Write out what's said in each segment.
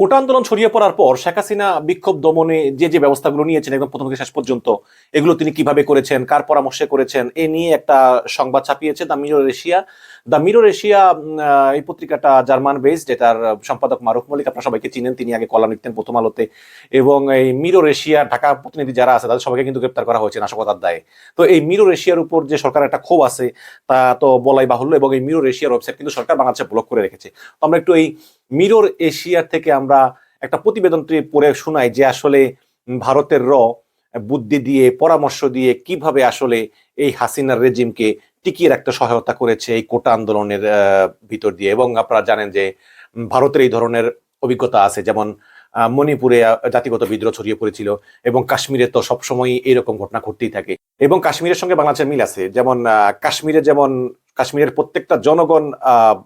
কোটা আন্দোলন ছড়িয়ে পড়ার পর শেখ হাসিনা বিক্ষোভ দমনে যে যে ব্যবস্থাগুলো নিয়েছেন একদম প্রথম থেকে শেষ পর্যন্ত, এগুলো তিনি কীভাবে করেছেন, কার পরামর্শে করেছেন, এ নিয়ে একটা সংবাদ ছাপিয়েছে the Mirror Asia. The Mirror Asia এই পত্রিকাটা জার্মান বেসড এটার সম্পাদক মারুফ মল্লিক, আপনারা সবাইকে চিনেন, তিনি আগে কলাম লিখতেন প্রথম আলোতে। এবং এই মিরর এশিয়া, ঢাকা প্রতিনিধি যারা আছে, তাদের সবাইকে কিন্তু গ্রেপ্তার করা হয়েছে নাশকতার দায়ে। তো এই মিরর এশিয়ার উপর যে সরকার একটা ক্ষোভ আছে, তা তো বলাই বাহুল্য, এবং এই মিরর এশিয়ার ওয়েবসাইট কিন্তু সরকার বাংলাদেশে ব্লক করে রেখেছে। তো আমরা একটু এই মিরর এশিয়ার থেকে আমরা একটা প্রতিবেদনটি পড়ে শোনাই, যে আসলে ভারতের র, বুদ্ধি দিয়ে, পরামর্শ দিয়ে কীভাবে আসলে এই হাসিনার রেজিমকে টিকিয়ে রাখতে সহায়তা করেছে এই কোটা আন্দোলনের ভিতর দিয়ে। এবং আপনারা জানেন যে ভারতের এই ধরনের অভিজ্ঞতা আছে, যেমন মণিপুরে জাতিগত বিদ্রোহ ছড়িয়ে পড়েছিল এবং কাশ্মীরে তো সবসময় এরকম ঘটনা ঘটতেই থাকে। এবং কাশ্মীরের সঙ্গে বাংলাদেশের মিল আছে, যেমন কাশ্মীরে যেমন, কাশ্মীরের প্রত্যেকটা জনগণ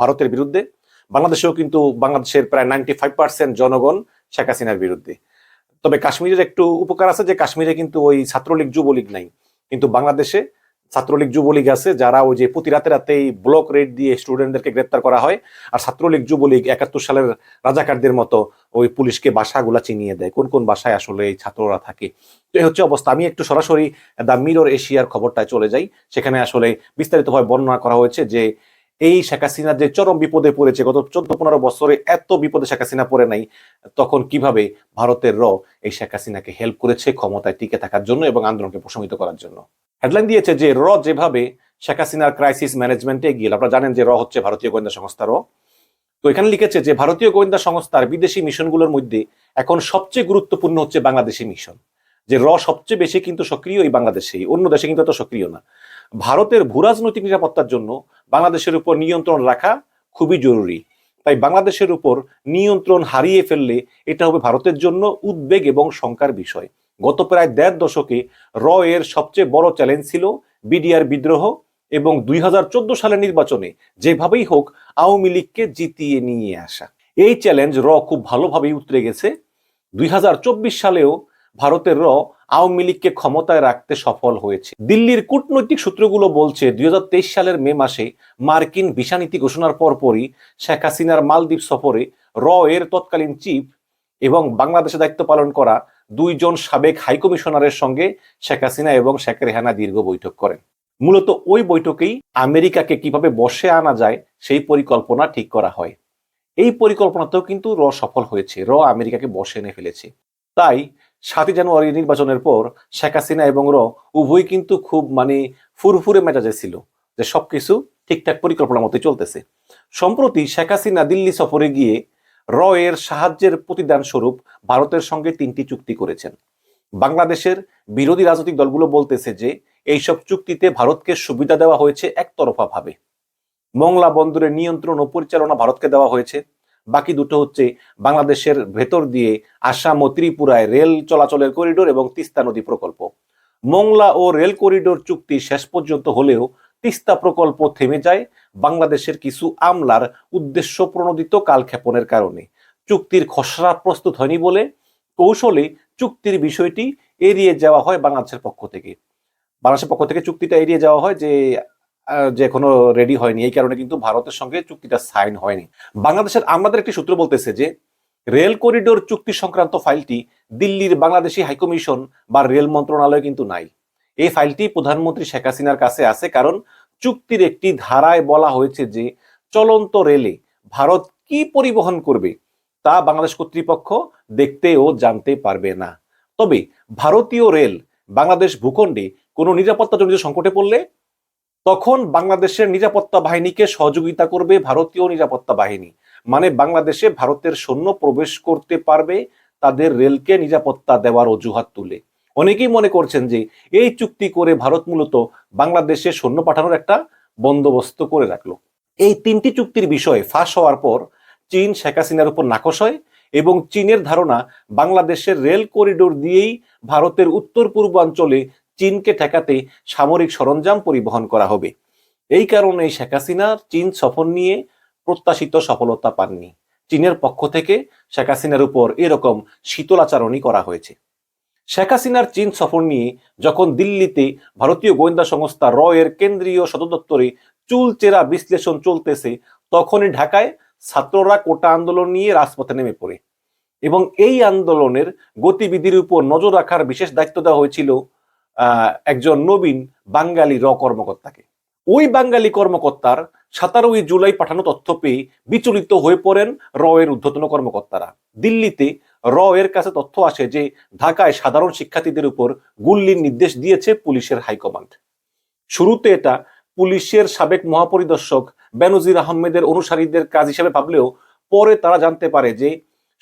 ভারতের বিরুদ্ধে, বাংলাদেশেও কিন্তু বাংলাদেশের প্রায় নাইনটি ফাইভ পার্সেন্ট জনগণ শেখ হাসিনার বিরুদ্ধে। তবে কাশ্মীরের একটু উপকার আছে যে কাশ্মীরে কিন্তু ওই ছাত্রলীগ, যুবলীগ নাই। কিন্তু বাংলাদেশে ছাত্রলীগ যুবলীগ আছে, যারা ওই যে প্রতি রাতে রাতেই ব্লক রেড দিয়ে স্টুডেন্টদেরকে গ্রেপ্তার করা হয়। আর ছাত্রলীগ যুবলীগ একাত্তর সালের রাজাকারদের মতো ওই পুলিশকে বাসাগুলা চিনিয়ে দেয়। কোন কোন বাসায় আসলে এই ছাত্ররা থাকে? তো এই হচ্ছে অবস্থা। আমি একটু সরাসরি দ্য মিরর এশিয়ার খবরটায় চলে যাই। সেখানে আসলে বিস্তারিতভাবে বর্ণনা করা হয়েছে যে এই শেখ হাসিনা যে চরম বিপদে পড়েছে, গত চোদ্দ পনেরো বছরে এত বিপদে শেখ হাসিনা পড়ে নাই, তখন কীভাবে ভারতের র এই শেখ হাসিনাকে হেল্প করেছে ক্ষমতায় টিকে থাকার জন্য এবং আন্দোলনকে প্রশমিত করার জন্য? হেডলাইন দিয়েছে যে, র যেভাবে শেখ হাসিনার ক্রাইসিস ম্যানেজমেন্টে গিয়ে আপনারা জানেন যে, র হচ্ছে ভারতীয় গোয়েন্দা সংস্থা র। তো এখানে লিখেছে যে, ভারতীয় গোয়েন্দা সংস্থার বিদেশি মিশনগুলোর মধ্যে এখন সবচেয়ে গুরুত্বপূর্ণ হচ্ছে বাংলাদেশি মিশন। যে, র সবচেয়ে বেশি কিন্তু সক্রিয় এই বাংলাদেশেই, অন্য দেশে কিন্তু এত সক্রিয় না। ভারতের ভূরাজনৈতিক নিরাপত্তার জন্য বাংলাদেশের উপর নিয়ন্ত্রণ রাখা খুবই জরুরি। তাই বাংলাদেশের উপর নিয়ন্ত্রণ হারিয়ে ফেললে এটা হবে ভারতের জন্য উদ্বেগ এবং শঙ্কার বিষয়। গত প্রায় দেড় দশকে র এর সবচেয়ে বড় চ্যালেঞ্জ ছিল বিডিআর বিদ্রোহ এবং দুই হাজার সালের নির্বাচনে যেভাবেই হোক আওয়ামী লীগকে জিতিয়ে নিয়ে আসা। এই চ্যালেঞ্জ র খুব ভালোভাবেই উতরে গেছে। দুই হাজার চব্বিশ সালেও ভারতের র আওয়ামী লীগকে ক্ষমতায় রাখতে সফল হয়েছে। দিল্লির কূটনৈতিক সূত্রগুলো বলছে দুই হাজার তেইশ সালের মে মাসে মার্কিন ভিসা নীতি ঘোষণার পরপরই শেখ হাসিনার মালদ্বীপ সফরে র এর তৎকালীন চিফ এবং বাংলাদেশে দায়িত্ব পালন করা দুইজন সাবেক হাইকমিশনারের সঙ্গে শেখ হাসিনা এবং শেখ রেহানা দীর্ঘ বৈঠক করেন। মূলত ওই বৈঠকেই আমেরিকাকে কীভাবে বসে আনা যায় সেই পরিকল্পনা ঠিক করা হয়। এই পরিকল্পনাতেও কিন্তু র সফল হয়েছে, র আমেরিকাকে বসে এনে ফেলেছে। তাই সাতই জানুয়ারি নির্বাচনের পর শেখ হাসিনা এবং র উভয় কিন্তু খুব মানে ফুরফুরে মেজাজে ছিল যে সবকিছু ঠিকঠাক পরিকল্পনা মতো চলতেছে। সম্প্রতি শেখ হাসিনা দিল্লি সফরে গিয়ে র এর সাহায্যের প্রতিদান স্বরূপ ভারতের সঙ্গে তিনটি চুক্তি করেছেন। বাংলাদেশের বিরোধী রাজনৈতিক দলগুলো বলতেছে যে, এইসব চুক্তিতে ভারতকে সুবিধা দেওয়া হয়েছে একতরফা ভাবে মংলা বন্দরের নিয়ন্ত্রণ ও পরিচালনা ভারতকে দেওয়া হয়েছে। বাকি দুটো হচ্ছে বাংলাদেশের ভেতর দিয়ে আসাম ও ত্রিপুরায় রেল চলাচলের করিডোর এবং তিস্তা নদী প্রকল্প। মংলা ও রেল করিডোর চুক্তি শেষ পর্যন্ত হলেও তিস্তা প্রকল্প থেমে যায় বাংলাদেশের কিছু আমলার উদ্দেশ্য প্রণোদিত কালক্ষেপণের কারণে। চুক্তির খসড়া প্রস্তুত হয়নি বলে কৌশলে চুক্তির বিষয়টি এড়িয়ে যাওয়া হয় বাংলাদেশের পক্ষ থেকে। বাংলাদেশের পক্ষ থেকে চুক্তিটা এড়িয়ে যাওয়া হয় যে যে এখনও রেডি হয়নি। এই কারণে কিন্তু ভারতের সঙ্গে চুক্তিটা সাইন হয়নি। বাংলাদেশের আমাদের একটি সূত্র বলতেছে যে, রেল করিডোর চুক্তি সংক্রান্ত ফাইলটি দিল্লির বাংলাদেশি হাইকমিশন বা রেল মন্ত্রণালয় কিন্তু নাই। এই ফাইলটি প্রধানমন্ত্রী শেখ হাসিনার কাছে আছে কারণ চুক্তির একটি ধারায় বলা হয়েছে যে চলন্ত রেলে ভারত কি পরিবহন করবে তা বাংলাদেশ কর্তৃপক্ষ দেখতে ও জানতে পারবে না। তবে ভারতীয় রেল বাংলাদেশ ভূখণ্ডে কোনো নিরাপত্তা নিরাপত্তাজনিত সংকটে পড়লে? তখন বাংলাদেশের নিরাপত্তা বাহিনীকে সহযোগিতা করবে ভারতীয় নিরাপত্তা বাহিনী। মানে বাংলাদেশে ভারতের সৈন্য প্রবেশ করতে পারবে তাদের রেলকে নিরাপত্তা দেওয়ার অজুহাত তুলে। অনেকেই মনে করছেন যে এই চুক্তি করে ভারত মূলত বাংলাদেশে সৈন্য পাঠানোর একটা বন্দোবস্ত করে রাখল। এই তিনটি চুক্তির বিষয়ে ফাঁস হওয়ার পর চীন শেখ হাসিনার উপর নাকশ হয় এবং চীনের ধারণা বাংলাদেশের রেল করিডোর দিয়েই ভারতের উত্তর পূর্বাঞ্চলে চীনকে ঠেকাতে সামরিক সরঞ্জাম পরিবহন করা হবে। এই কারণে শেখ হাসিনার চীন সফর নিয়ে প্রত্যাশিত সফলতা পাননি। চীনের পক্ষ থেকে শেখ হাসিনার উপর এরকম শীতলাচারণই করা হয়েছে। শেখ হাসিনার চীন সফর নিয়ে যখন দিল্লিতে ভারতীয় গোয়েন্দা সংস্থা র এর কেন্দ্রীয় সদর দপ্তরে চুলচেরা বিশ্লেষণ চলতেছে, তখনই ঢাকায় ছাত্ররা কোটা আন্দোলন নিয়ে রাজপথে নেমে পড়ে এবং এই আন্দোলনের গতিবিধির উপর নজর রাখার বিশেষ দায়িত্ব দেওয়া হয়েছিল একজন নবীন বাঙালি র কর্মকর্তাকে। ওই বাঙালি কর্মকর্তার সতেরোই জুলাই পাঠানো তথ্য পেয়ে বিচলিত হয়ে পড়েন র এর ঊর্ধ্বতন কর্মকর্তারা। দিল্লিতে র এর কাছে তথ্য আসে যে, ঢাকায় সাধারণ শিক্ষার্থীদের উপর গুল্লির নির্দেশ দিয়েছে পুলিশের হাইকমান্ড। শুরুতে এটা পুলিশের সাবেক মহাপরিদর্শক বেনজির আহমেদের অনুসারীদের কাজ হিসেবে ভাবলেও পরে তারা জানতে পারে যে,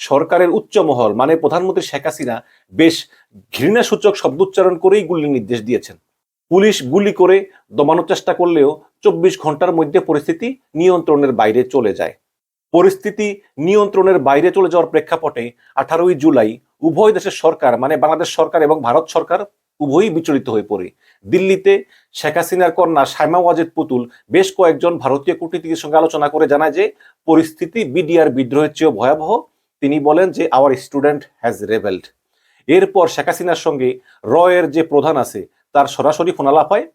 সরকারের উচ্চ মহল মানে প্রধানমন্ত্রী শেখ হাসিনা, বেশ ঘৃণাসূচক শব্দ উচ্চারণ করেই গুলির নির্দেশ দিয়েছেন। পুলিশ গুলি করে দমানোর চেষ্টা করলেও চব্বিশ ঘণ্টার মধ্যে পরিস্থিতি নিয়ন্ত্রণের বাইরে চলে যায়। পরিস্থিতি নিয়ন্ত্রণের বাইরে চলে যাওয়ার প্রেক্ষাপটে আঠারোই জুলাই উভয় দেশের সরকার মানে বাংলাদেশ সরকার এবং ভারত সরকার উভয়ই বিচলিত হয়ে পড়ে। দিল্লিতে শেখ হাসিনার কন্যা সাইমা ওয়াজেদ পুতুল বেশ কয়েকজন ভারতীয় কূটনীতিকের সঙ্গে আলোচনা করে জানায় যে, পরিস্থিতি বিডিআর বিদ্রোহের চেয়েও ভয়াবহ। তিনি বলেন যে আওয়ার স্টুডেন্ট হ্যাজ রেবেল্ড এরপর শেখ হাসিনার সঙ্গে র এর যে প্রধান আছে, তার সরাসরি ফোন আলাপ হয়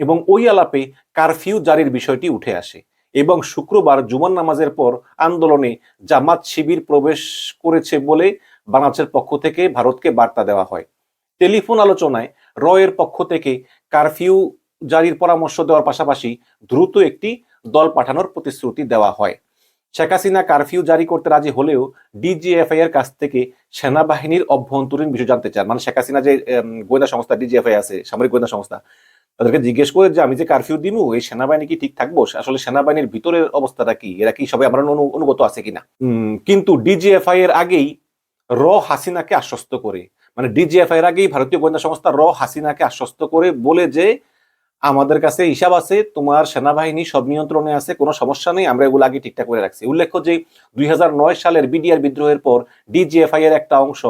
এবং ওই আলাপে কারফিউ জারির বিষয়টি উঠে আসে। এবং শুক্রবার জুমান নামাজের পর আন্দোলনে জামাত শিবির প্রবেশ করেছে বলে বাংলাদেশের পক্ষ থেকে ভারতকে বার্তা দেওয়া হয়। টেলিফোন আলোচনায় রয়ের পক্ষ থেকে কারফিউ জারির পরামর্শ দেওয়ার পাশাপাশি দ্রুত একটি দল পাঠানোর প্রতিশ্রুতি দেওয়া হয়। শেখ হাসিনা কারফিউ জারি করতে রাজি হলেও ডিজিএফআই এর কাছ থেকে সেনাবাহিনীর অভ্যন্তরীণ বিষয় জানতে চান। মানে শেখ হাসিনা যে গোয়েন্দা সংস্থা, ডিজিএফআই আছে, সামরিক গোয়েন্দা সংস্থা তাদেরকে জিজ্ঞেস করে যে আমি যে কারফিউ দিমু এই সেনাবাহিনী কি ঠিক থাকব? আসলে সেনাবাহিনীর ভিতরের অবস্থাটা কি? এরা কি সবাই আমার অনুগত আছে কিনা? কিন্তু ডিজিএফআই এর আগেই র হাসিনাকে আশ্বস্ত করে। মানে ডিজিএফআই এর আগেই ভারতীয় গোয়েন্দা সংস্থা র হাসিনাকে আশ্বস্ত করে বলে যে, আমাদের কাছে হিসাব আছে, তোমার সেনাবাহিনী সব নিয়ন্ত্রণে আছে, কোনো সমস্যা নেই, আমরা এগুলো আগে ঠিকঠাক করে রাখছি। উল্লেখ্য যে, দুই হাজার নয় সালের বিডিআর বিদ্রোহের পর ডিজিএফআই এর একটা অংশ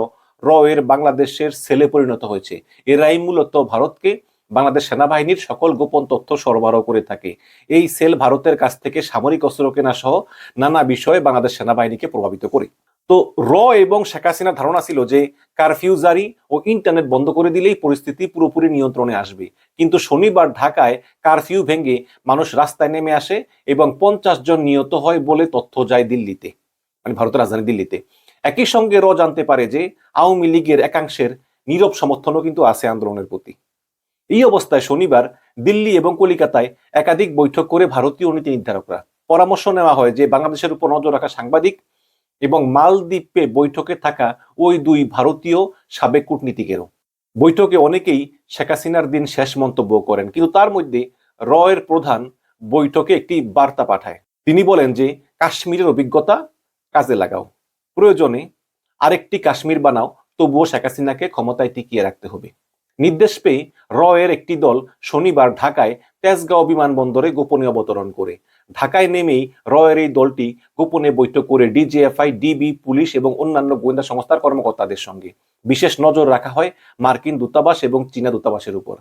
র এর বাংলাদেশের সেলে পরিণত হয়েছে। এরাই মূলত ভারতকে বাংলাদেশ সেনাবাহিনীর সকল গোপন তথ্য সরবরাহ করে থাকে। এই সেল ভারতের কাছ থেকে সামরিক অস্ত্র কেনা সহ নানা বিষয়ে বাংলাদেশ সেনাবাহিনীকে প্রভাবিত করে। তো র এবং শেখ হাসিনার ধারণা ছিল যে, কারফিউ জারি ও ইন্টারনেট বন্ধ করে দিলেই পরিস্থিতি পুরোপুরি নিয়ন্ত্রণে আসবে। কিন্তু শনিবার ঢাকায় কারফিউ ভেঙে মানুষ রাস্তায় নেমে আসে এবং পঞ্চাশ জন নিহত হয় বলে তথ্য যায় দিল্লিতে মানে ভারতের রাজধানী দিল্লিতে। একই সঙ্গে র জানতে পারে যে, আওয়ামী লীগের একাংশের নীরব সমর্থনও কিন্তু আছে আন্দোলনের প্রতি। এই অবস্থায় শনিবার দিল্লি এবং কলিকাতায় একাধিক বৈঠক করে ভারতীয় নীতি নির্ধারকরা পরামর্শ নেওয়া হয় যে বাংলাদেশের উপর নজর রাখা সাংবাদিক এবং মালদ্বীপে বৈঠকে থাকা ওই দুই ভারতীয় সাবেক কূটনীতিকেরও। বৈঠকে অনেকেই শেখ হাসিনার দিন শেষ মন্তব্য করেন, কিন্তু তার মধ্যে রয়ের প্রধান বৈঠকে একটি বার্তা পাঠায়। তিনি বলেন যে, কাশ্মীরের অভিজ্ঞতা কাজে লাগাও। প্রয়োজনে আরেকটি কাশ্মীর বানাও, তবুও শেখ হাসিনাকে ক্ষমতায় টিকিয়ে রাখতে হবে। নির্দেশ পেয়ে র এর একটি দল শনিবার ঢাকায় তেজগাঁও বিমানবন্দরে গোপনে অবতরণ করে। ঢাকায় নেমেই র এর এই দলটি গোপনে বৈঠক করে ডিজিএফআই, ডিবি, পুলিশ এবং অন্যান্য গোয়েন্দা সংস্থার কর্মকর্তাদের সঙ্গে। বিশেষ নজর রাখা হয় মার্কিন দূতাবাস এবং চীনা দূতাবাসের উপর।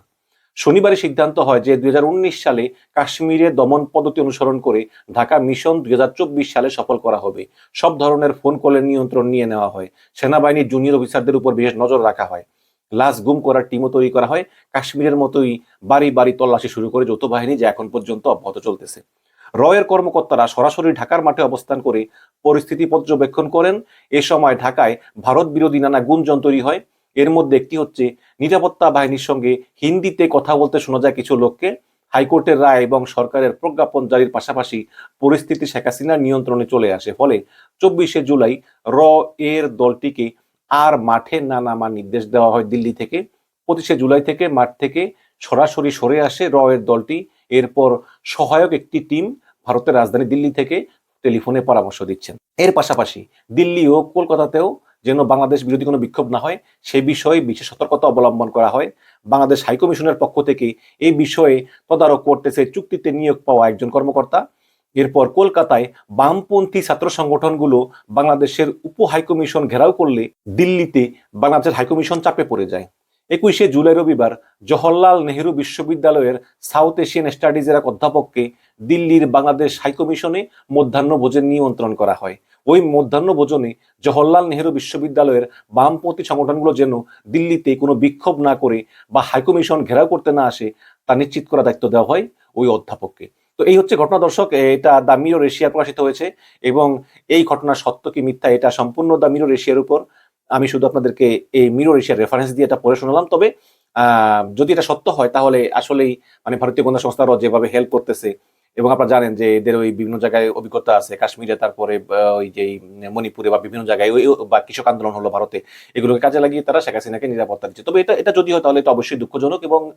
শনিবারই সিদ্ধান্ত হয় যে দুই হাজার উনিশ সালে কাশ্মীরে দমন পদ্ধতি অনুসরণ করে ঢাকা মিশন দুই হাজার চব্বিশ সালে সফল করা হবে। সব ধরনের ফোন কলের নিয়ন্ত্রণ নিয়ে নেওয়া হয়। সেনাবাহিনীর জুনিয়র অফিসারদের উপর বিশেষ নজর রাখা হয়। লাশ গুম করার টিমও তৈরি করা হয়। কাশ্মীরের মতোই বাড়ি বাড়ি তল্লাশি শুরু করে যৌথ বাহিনী যা এখন পর্যন্ত অব্যাহত চলতেছে। রয়ের কর্মকর্তারা সরাসরি ঢাকার মাঠে অবস্থান করে পরিস্থিতি পর্যবেক্ষণ করেন। এ সময় ঢাকায় ভারত বিরোধী নানা গুঞ্জন তৈরি হয়। এর মধ্যে একটি হচ্ছে, নিরাপত্তা বাহিনীর সঙ্গে হিন্দিতে কথা বলতে শোনা যায় কিছু লোককে। হাইকোর্টের রায় এবং সরকারের প্রজ্ঞাপন জারির পাশাপাশি পরিস্থিতি শেখ হাসিনার নিয়ন্ত্রণে চলে আসে। ফলে চব্বিশে জুলাই র এর দলটিকে আর মাঠে না নামার নির্দেশ দেওয়া হয় দিল্লি থেকে। পঁচিশে জুলাই থেকে মাঠ থেকে সরাসরি সরে আসে র এর দলটি। এরপর সহায়ক একটি টিম ভারতের রাজধানী দিল্লি থেকে টেলিফোনে পরামর্শ দিচ্ছেন। এর পাশাপাশি দিল্লি ও কলকাতাতেও যেন বাংলাদেশ বিরোধী কোনো বিক্ষোভ না হয়, সে বিষয়ে বিশেষ সতর্কতা অবলম্বন করা হয়। বাংলাদেশ হাইকমিশনের পক্ষ থেকে এই বিষয়ে তদারক করতেছে চুক্তিতে নিয়োগ পাওয়া একজন কর্মকর্তা। এরপর কলকাতায় বামপন্থী ছাত্র সংগঠনগুলো বাংলাদেশের উপ হাইকমিশন ঘেরাও করলে দিল্লিতে বাংলাদেশের হাইকমিশন চাপে পড়ে যায়। একুশে জুলাই রবিবার জওহরলাল নেহেরু বিশ্ববিদ্যালয়ের সাউথ এশিয়ান স্টাডিজের এক অধ্যাপককে দিল্লির বাংলাদেশ হাইকমিশনে মধ্যাহ্ন ভোজন নিয়ন্ত্রণ করা হয়। ওই মধ্যাহ্ন ভোজনে জওহরলাল নেহেরু বিশ্ববিদ্যালয়ের বামপন্থী সংগঠনগুলো যেন দিল্লিতে কোনো বিক্ষোভ না করে বা হাইকমিশন ঘেরাও করতে না আসে তা নিশ্চিত করার দায়িত্ব দেওয়া হয় ওই অধ্যাপককে। তো এই হচ্ছে ঘটনা দর্শক এটা দ্য মিরর এশিয়া প্রকাশিত হয়েছে এবং এই ঘটনার সত্য কি মিথ্যা এটা সম্পূর্ণ দ্য মিরর এশিয়ার উপর। আমি শুধু আপনাদেরকে এই মিরর এশিয়ার রেফারেন্স দিয়ে এটা পড়ে শোনালাম। তবে যদি এটা সত্য হয়, তাহলে আসলেই মানে ভারতীয় গোয়েন্দা সংস্থারাও যেভাবে হেল্প করতেছে এবং আপনারা জানেন যে এদের ওই বিভিন্ন জায়গায় অভিজ্ঞতা আছে, কাশ্মীরে তারপরে ওই যে মণিপুরে বা বিভিন্ন জায়গায় ওই- বা কৃষক আন্দোলন হলো ভারতে। এগুলোকে কাজে লাগিয়ে তারা শেখ হাসিনাকে নিরাপত্তা দিচ্ছে। তবে এটা এটা যদি হয়, তাহলে এটা অবশ্যই দুঃখজনক এবং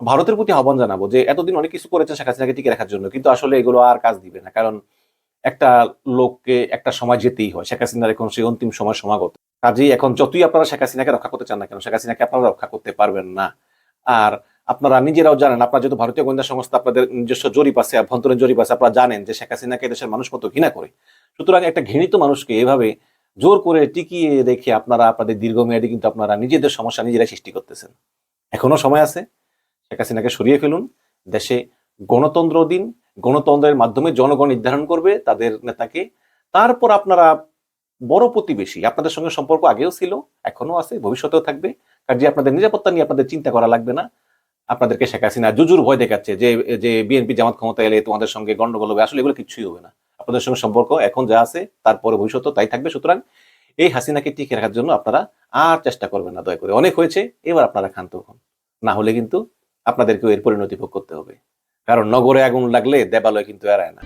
ভারতের প্রতি আহ্বান জানাব যে এতদিন অনেক কিছু করেছেন শেখ হাসিনাকে টিকে রাখার জন্য, কিন্তু আসলে এগুলো আর কাজ দিবে না। কারণ একটা লোককে একটা সময় যেতেই হয়, শেখ হাসিনার এখন সেই অন্তিম সময় সমাগত। কাজেই এখন যতই আপনারা শেখ হাসিনাকে রক্ষা করতে চান না কেন, শেখ হাসিনাকে আপনারা রক্ষা করতে পারবেন না। আর আপনারা নিজেরাও জানেন, আপনারা যেহেতু ভারতীয় গোয়েন্দা সংস্থা, আপনাদের নিজস্ব জরিপ আছে, অভ্যন্তরীণ জরিপ আছে, আপনারা জানেন যে শেখ হাসিনাকে দেশের মানুষ কত ঘৃণা করে। সুতরাং একটা ঘৃণিত মানুষকে এভাবে জোর করে টিকিয়ে রেখে আপনারা, আপনাদের দীর্ঘমেয়াদী কিন্তু আপনারা নিজেদের সমস্যা নিজেরাই সৃষ্টি করতেছেন। এখনও সময় আছে শেখ হাসিনাকে সরিয়ে ফেলুন। দেশে গণতন্ত্র দিন, গণতন্ত্রের মাধ্যমে জনগণ নির্ধারণ করবে তাদের নেতাকে। তারপর আপনারা বড় প্রতিবেশী, আপনাদের সঙ্গে সম্পর্ক আগেও ছিল এখনও আছে, ভবিষ্যতেও থাকবে। কাজে আপনাদের নিরাপত্তা নিয়ে আপনাদের চিন্তা করা লাগবে না। আপনাদেরকে শেখ হাসিনা জুজুর ভয় দেখাচ্ছে যে যে বিএনপি জামাত ক্ষমতা এলে তোমাদের সঙ্গে গন্ডগোল হবে। আসলে এগুলো কিছুই হবে না। আপনাদের সঙ্গে সম্পর্ক এখন যা আছে তারপরে ভবিষ্যতেও তাই থাকবে। সুতরাং এই হাসিনাকে টিকে রাখার জন্য আপনারা আর চেষ্টা করবেন না, দয়া করে। অনেক হয়েছে, এবার আপনারা ক্ষান্ত হন। না হলে কিন্তু আপনাদেরকেও এর পরিণতি ভোগ করতে হবে। কারণ নগরে আগুন লাগলে দেবালয় কিন্তু এড়ায় না।